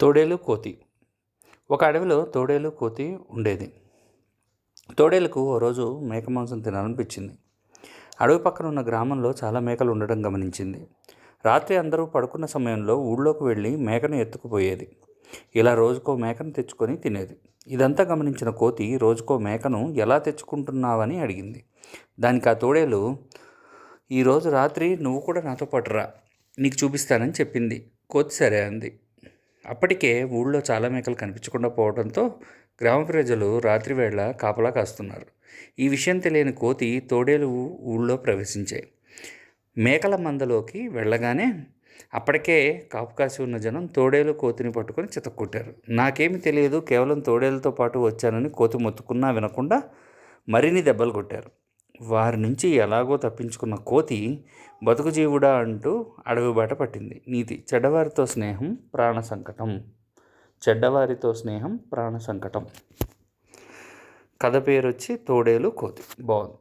తోడేలు కోతి. ఒక అడవిలో తోడేలు కోతి ఉండేది. తోడేలకు ఓ రోజు మేక మాంసం తినాలనిపించింది. అడవి పక్కన ఉన్న గ్రామంలో చాలా మేకలు ఉండడం గమనించింది. రాత్రి అందరూ పడుకున్న సమయంలో ఊళ్ళోకి వెళ్ళి మేకను ఎత్తుకుపోయేది. ఇలా రోజుకో మేకను తెచ్చుకొని తినేది. ఇదంతా గమనించిన కోతి రోజుకో మేకను ఎలా తెచ్చుకుంటున్నావని అడిగింది. దానికి ఆ తోడేలు ఈరోజు రాత్రి నువ్వు కూడా నాతో పాటు రా. నీకు చూపిస్తానని చెప్పింది. కోతి సరే అంది. అప్పటికే ఊళ్ళో చాలా మేకలు కనిపించకుండా పోవడంతో గ్రామ ప్రజలు రాత్రి వేళ కాపలా కాస్తున్నారు. ఈ విషయం తెలియని కోతి తోడేలు ఊళ్ళో ప్రవేశించాయి. మేకల మందలోకి వెళ్ళగానే అప్పటికే కాపు కాసి ఉన్న జనం తోడేలు కోతిని పట్టుకొని చితక్కొట్టారు. నాకేమి తెలియదు కేవలం తోడేలతో పాటు వచ్చానని కోతి మొత్తుకున్నా వినకుండా మరిన్ని దెబ్బలు కొట్టారు. వారి నుంచి ఎలాగో తప్పించుకున్న కోతి బతుకు జీవుడా అంటూ అడవి బాట పట్టింది. నీతి చెడ్డవారితో స్నేహం ప్రాణ సంకటం. చెడ్డవారితో స్నేహం ప్రాణ సంకటం. కథ పేరు వచ్చి తోడేలు కోతి. బాగుంది.